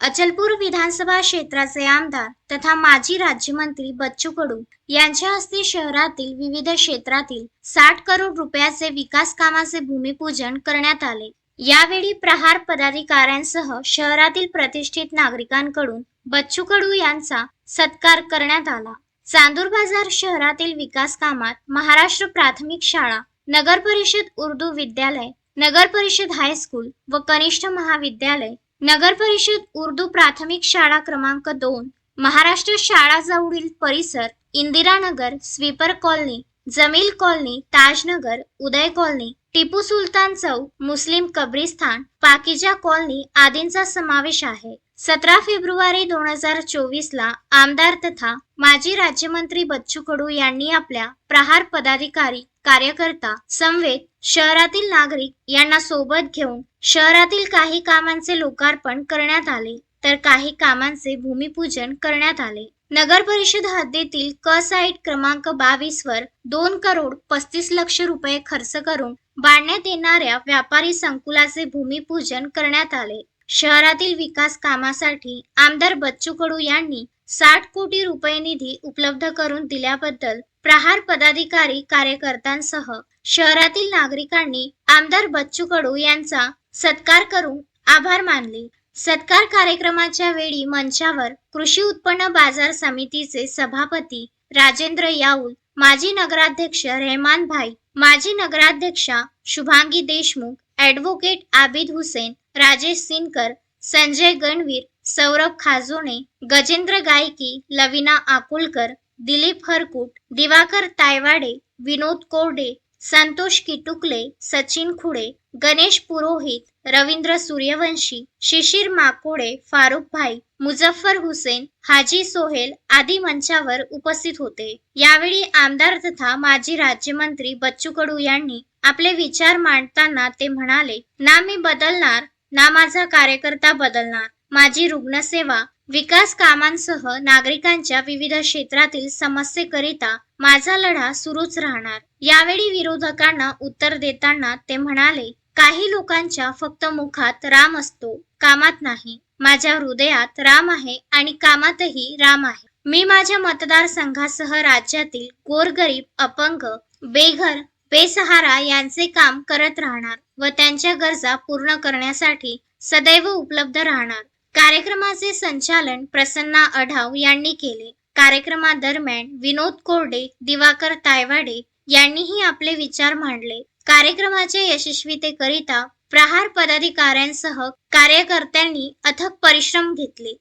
अचलपूर विधानसभा क्षेत्राचे आमदार तथा माजी राज्यमंत्री बच्चू कडू यांच्या हस्ते शहरातील विविध क्षेत्रातील साठ करोड रुपयाचे विकास कामाचे भूमिपूजन करण्यात आले. यावेळी प्रहार पदाधिकाऱ्यांसह शहरातील प्रतिष्ठित नागरिकांकडून बच्चू कडू यांचा सत्कार करण्यात आला. चांदूर बाजार शहरातील विकास कामात महाराष्ट्र प्राथमिक शाळा नगर परिषद उर्दू विद्यालय नगर परिषद हायस्कूल व कनिष्ठ महाविद्यालय नगर परिषद उर्दू प्राथमिक शाळा क्रमांक दोन महाराष्ट्र शाळा जवळील परिसर Indiranagar sweeper colony Jameel colony Tajnagar Uday colony Tipu Sultan Chowk Muslim कब्रिस्तान पाकिजा कॉलनी आदींचा समावेश आहे. सतरा फेब्रुवारी दोन हजार चोवीस ला आमदार तथा माजी राज्यमंत्री बच्चू कडू यांनी आपल्या प्रहार पदाधिकारी कार्यकर्ता समवेत शहरातील नागरिक यांना सोबत घेऊन शहरातील काही कामांचे लोकार्पण करण्यात आले. तर काही कामांचे भूमिपूजन करण्यात आले. नगर परिषद हद्दीतील क साईट क्रमांक बावीस वर दोन करोड पस्तीस लक्ष रुपये खर्च करून बांधण्यात येणाऱ्या व्यापारी संकुलाचे भूमिपूजन करण्यात आले. शहरातील विकास कामासाठी आमदार बच्चू कडू यांनी साठ कोटी रुपये निधी उपलब्ध करून दिल्याबद्दल प्रहार पदाधिकारी कार्यकर्त्यांसह शहरातील नागरिकांनी आमदार बच्चू कडू यांचा सत्कार करून आभार मानले. सत्कार कार्यक्रमाच्या वेळी मंचावर कृषी उत्पन्न बाजार समितीचे सभापती राजेंद्र याऊल माजी नगराध्यक्ष रेहमान भाई माजी नगराध्यक्षा शुभांगी देशमुख ॲडव्होकेट आबिद हुसेन राजेश सिनकर संजय गणवीर सौरभ खाजोणे गजेंद्र गायकी लविना आकुलकर दिलीप हरकुट दिवाकर तायवाडे विनोद कोरडे संतोष किटुकले सचिन खुडे गणेश पुरोहित रवींद्र सूर्यवंशी शिशिर माकोडे फारुख भाई मुझफ्फर हुसेन हाजी सोहेल आदी मंचावर उपस्थित होते. यावेळी आमदार तथा माजी राज्यमंत्री बच्चू कडू यांनी आपले विचार मांडताना ते म्हणाले ना मी बदलणार ना माझा कार्यकर्ता बदलणार. माझी रुग्णसेवा विकास कामांसह नागरिकांच्या विविध क्षेत्रातील समस्येकरिता माझा लढा सुरूच राहणार. यावेळी विरोधकांना उत्तर देताना ते म्हणाले काही लोकांच्या फक्त मुखात राम असतो कामात नाही. माझ्या हृदयात राम आहे आणि कामातही राम आहे. मी माझ्या मतदारसंघासह राज्यातील गोरगरीब अपंग बेघर बेसहारा यांचे काम करत राहणार व त्यांच्या गरजा पूर्ण करण्यासाठी सदैव उपलब्ध राहणार. कार्यक्रमाचे संचालन प्रसन्ना अढाव यांनी केले. कार्यक्रमादरम्यान विनोद कोरडे दिवाकर तायवाडे यांनीही आपले विचार मांडले. कार्यक्रमाच्या यशस्वीतेकरिता प्रहार पदाधिकाऱ्यांसह कार्यकर्त्यांनी अथक परिश्रम घेतले.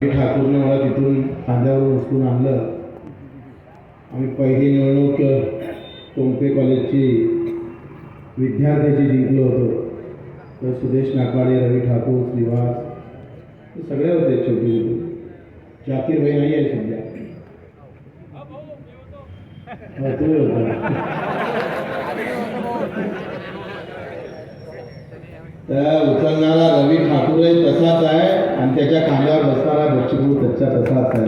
ठाकूरने मला तिथून खांद्यावर उचलून आणलं. आम्ही पहिली निवडणूक टोंपे कॉलेजची विद्यार्थ्याची जिंकलो होतो. तर सुदेश नाकाडे रवी ठाकूर श्रीवास ते सगळे होते छोटे छोटे. जाकीर भाई नाही आहे सध्या. हो, त्या उचलणारा रवी ठाकूर तसाच आहे आणि त्याच्या खांद्यावर बसणारा बच्चू त्याच्या तसाच आहे.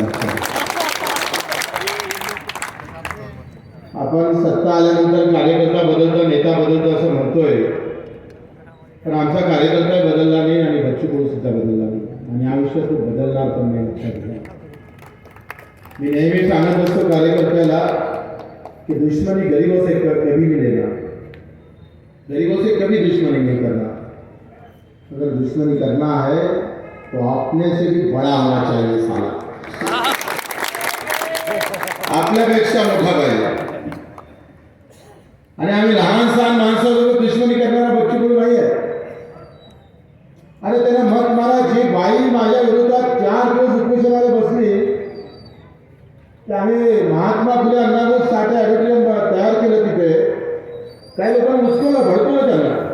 आपण सत्ता आल्यानंतर कार्यकर्ता बदलतो नेता बदलतो असं म्हणतोय. पण आमचा कार्यकर्ता बदलला नाही आणि बच्चू सुद्धा बदलला नाही. आणि बदलणार पण लक्षात घ्या मी नेहमी सांगत असतो कार्यकर्त्याला कि दुश्मनी गरीबों से कभी नहीं लेना गरीबों से कभी दुश्मनी नहीं करना। अगर दुश्मनी करना है तो अपने से भी बड़ा होना चाहिए साला। आपल्यापेक्षा मोठा पाहिजे आणि आम्ही लहान सहान माणसासोबत दुश्मनी करणारा आणि त्याने मग मला जी बाई माझ्या विरोधात चार दिवस उपोषणाला बसली त्याने आम्ही महात्मा फुले अण्णाभाऊ साठे ऑडिटोरियम तयार केलं तिथे. काही लोकांना उचकवलं भरपूर त्यांना.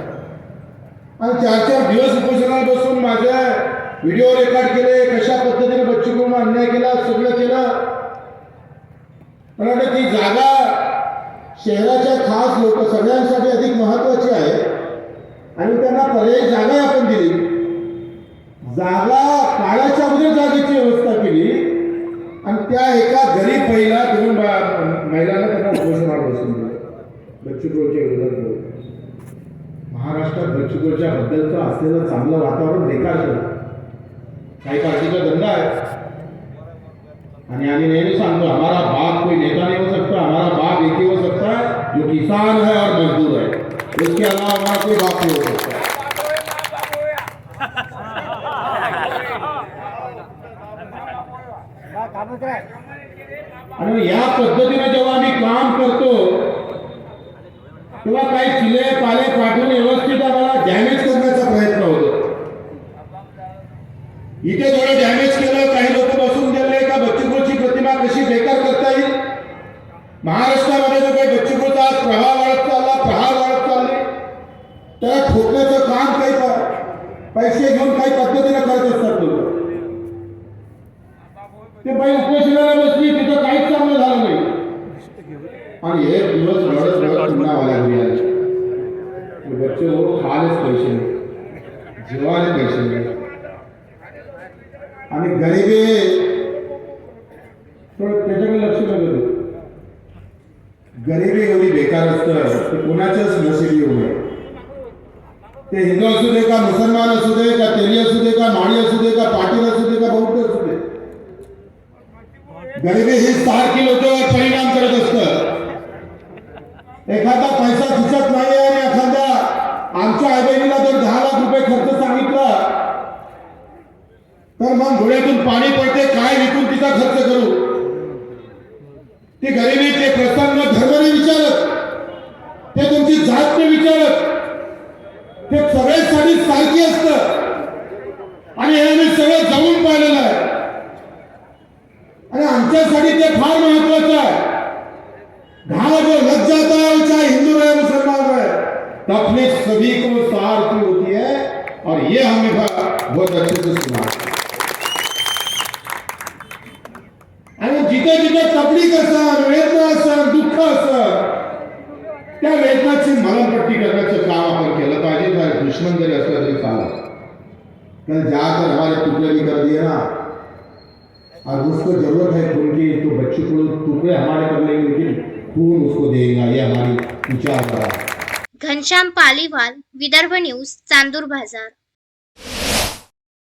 आणि चार चार दिवस उपोषणाला बसून माझ्या व्हिडिओ रेकॉर्ड केले कशा पद्धतीने बच्चू कुटुंब अन्याय केला सगळं केलं. मला वाटतं ती जागा शहराच्या खास लोक सगळ्यांसाठी अधिक महत्वाची आहे. आणि त्यांना पर्यायी जागा आपण दिली. जागा काळाच्या अगोदर जागेची व्यवस्था केली. आणि त्या एका गरीब महिला दोन महिलांना त्यांना उपोषणावर बसून दिलं बच्चू विरोधात महाराष्ट्रात बच्चू बद्दलचं असलेलं चांगलं वातावरण बेकार केलं काही पार्टीचा धंदा आहे. आणि आम्ही नेहमी सांगतो हमारा बाप कोई नेता नहीं हो सकता हमारा बाप एक ही हो सकता है जो किसान है और मजदूर है उसके अलावा हमारा कोई बाप नहीं हो सकता आणि या पद्धतीने जेव्हा आम्ही काम करतो तेव्हा काही चिले पाले पाठवून व्यवस्थित आम्हाला डॅमेज करण्याचा प्रयत्न होतो. इथे थोडं डॅमेज केलं काही लोक बसून गेले का बच्चूपूरची प्रतिमा कशी बेकार करता येईल? महाराष्ट्रामध्ये जो काही बच्चूपूरचा आज प्रभाव वाढत चालला प्रहार वाढत चालले त्याला ठोकण्याचं काम काही पैसे घेऊन काही पद्धतीने करत असतात लोक ते बाई उपोषणाला बसली तिथं काहीच चांगलं झालं नाही रडत पुन्हा मला घरी आले. ते बच्चे हो खालेच पैसे नाही. जेवायला पैसे नाही. आणि गरिबी थोडं त्याच्याकडे लक्ष न देतो गरिबी एवढी बेकार असतं ते कोणाच्याच नशिबी नये ते हिंदू असू दे का मुसलमान असू दे का तेली असू दे का माळी असू दे का पाटील असू दे का बौद्ध असू दे. गरिबी ही सारखी लोकांवर परिणाम करत असत एखादा पैसा खिचत नाही आणि एखादा आमच्या आईबहिणीला जर दहा लाख रुपये खर्च सांगितला तर मग डोळ्यातून पाणी पडते काय विकून तिचा खर्च करू? ती गरिबी ते प्रसंग धर्मने विचारत. ते तुमची जात विचारत. ते सगळ्यासाठी सारखी असत. आणि हे आम्ही सगळं जाऊन पाहिलेलं आहे. आणि आमच्यासाठी ते फार महत्वाचं आहे. घाव जो तकलीफ़ सभी को सार की होती है और ये हमेशा बहुत अच्छे से सुना आणि जिथे जिथे तकलीफ़ असन वेदना असन दुःख असन त्या वेदनाची मलमपट्टी करण्याचं काम आपण केलं पाहिजे चाहे दुश्मन जरी असलं तरी चालत कल जाकर हमारे टुकड़े भी कर दिए ना। और उसको ज़रूरत है खून की तो बच्चों को टुकड़े हमारे कर लेंगे, लेकिन खून उसको देगा। ये हमारी विचारधारा है। घनश्याम पालीवाल विदर्भ न्यूज चांदूर बाजार.